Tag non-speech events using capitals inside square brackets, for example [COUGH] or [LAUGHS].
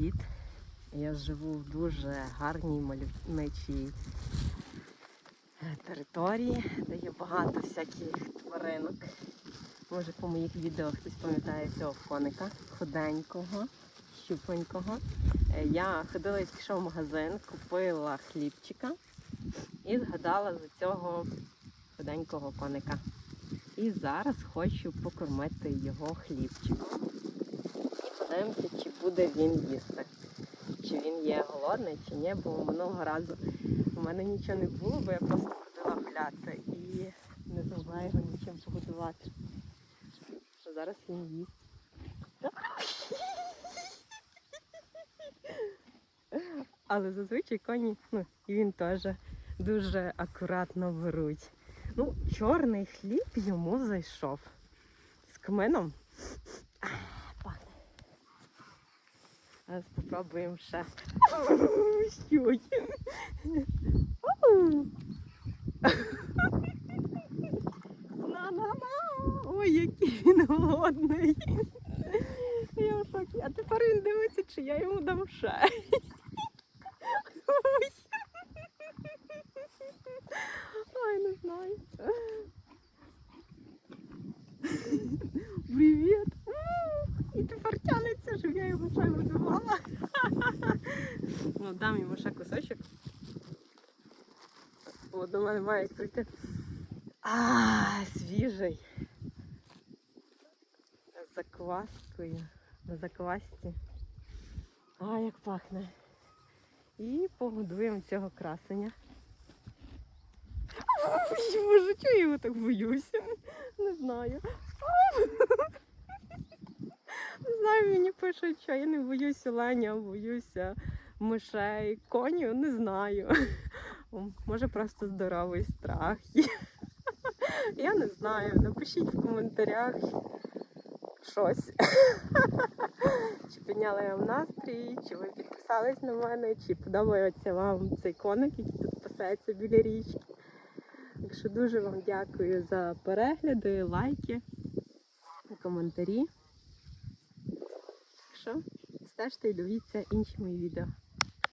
привіт! Я живу в дуже гарній мальовничій е, території, де є багато всяких тваринок. Може по моїх відео хтось пам'ятає цього коника худенького, щупленького. Е, Я ходила тільки що в магазин, купила хлібчика і згадала за цього худенького коника. І зараз хочу покормити його хлібчиком. Подивимося, чи буде він їсти. Чи він є голодний, чи ні, бо минулого разу у мене нічого не було, бо я просто ходила гуляти і не змогла його нічим погодувати. Зараз він їсть. Але зазвичай коні, ну, і він теж дуже акуратно беруть. Ну, чорний хліб йому зайшов. З кмином. Ах, Пахне. Зараз спробуємо ще. На-на-на. Ой, який він голодний. Я в шокі. А тепер він дивиться, чи я йому дам ще. Ой, не знаю. Привіт! Тепер я. Ну, дам йому ще кусочок. О, до мене має прийти. А, свіжий. З закваскою. На заквасці. А, як пахне. І погодуємо цього красення. Боже, чого я його так боюся? Не знаю. Знаю, мені пишуть, що я не боюся оленя, боюся мишей, коню, не знаю. Може просто здоровий страх. [LAUGHS] Я не знаю. Напишіть в коментарях щось. [LAUGHS] Чи підняли вам настрій, чи ви підписались на мене, чи подобається вам цей коник, який тут пасається біля річки. Так що дуже вам дякую за перегляди, лайки, коментарі. Що стежте і дивіться інші мої відео.